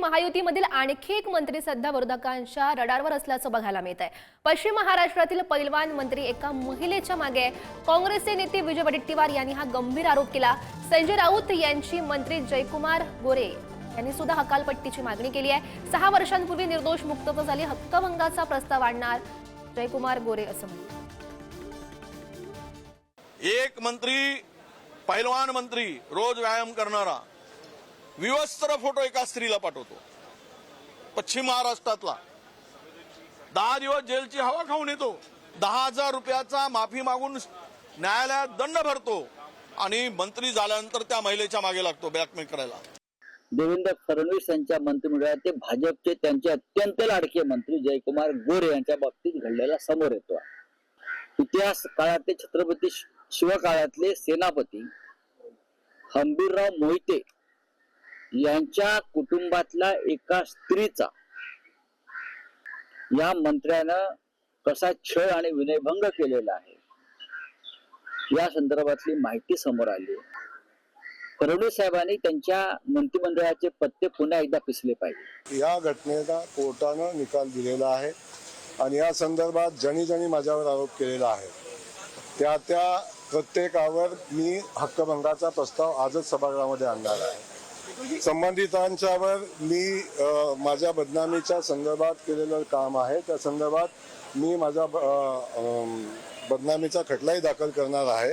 महायुतीमधील आणखी एक मंत्री सध्या विरोधकांच्या रडारवर असल्याचं बघायला मिळत आहे पश्चिम महाराष्ट्रातील पैलवान मंत्री एका महिलेच्या मागे काँग्रेसचे नेते विजय वडेट्टीवार यांनी हा गंभीर आरोप केला. संजय राऊत यांची मंत्री जयकुमार गोरे यांनी सुद्धा हकालपट्टीची मागणी केली आहे. सहा वर्षांपूर्वी निर्दोष मुक्तता झाली. हक्कभंगाचा प्रस्ताव आणणार जयकुमार गोरे असं म्हणतात एक मंत्री पैलवान मंत्री रोज व्यायाम करणारा विवस्त्र फोटो एका स्त्रीला पाठवतो. पश्चिम महाराष्ट्रातला. दहा दिवस जेलची हवा खाऊन येतो. दहा हजार रुपयाचा माफी मागून न्यायालयात दंड भरतो आणि मंत्री झाल्यानंतर त्या महिलेच्या मागे लागतो ब्लॅकमेल करायला. देवेंद्र फडणवीस यांच्या मंत्रिमंडळात भाजपचे त्यांचे अत्यंत लाडके मंत्री जयकुमार गोरे यांच्या बाबतीत घडलेला समोर येतो. इतिहास काळातले छत्रपती शिवकाळातले सेनापती हंबीरराव मोहिते यांच्या कुटुंबातला एका स्त्रीचा. या मंत्र्यानं कसा छळ आणि विनयभंग केलेला आहे या संदर्भातली माहिती समोर आली आहे. फडणवीस साहेबांनी त्यांच्या मंत्रिमंडळाचे पत्ते पुन्हा एकदा पिसले पाहिजे. या घटनेला कोर्टानं निकाल दिलेला आहे आणि या संदर्भात जणी जणी माझ्यावर आरोप केलेला आहे. त्या त्या प्रत्येकावर मी हक्कभंगाचा प्रस्ताव आजच सभागृहामध्ये आणणार आहे. संबंधितांच्यावर मी माझ्या बदनामीच्या संदर्भात केलेलं काम आहे. त्या संदर्भात मी माझा बदनामीचा खटलाही दाखल करणार आहे.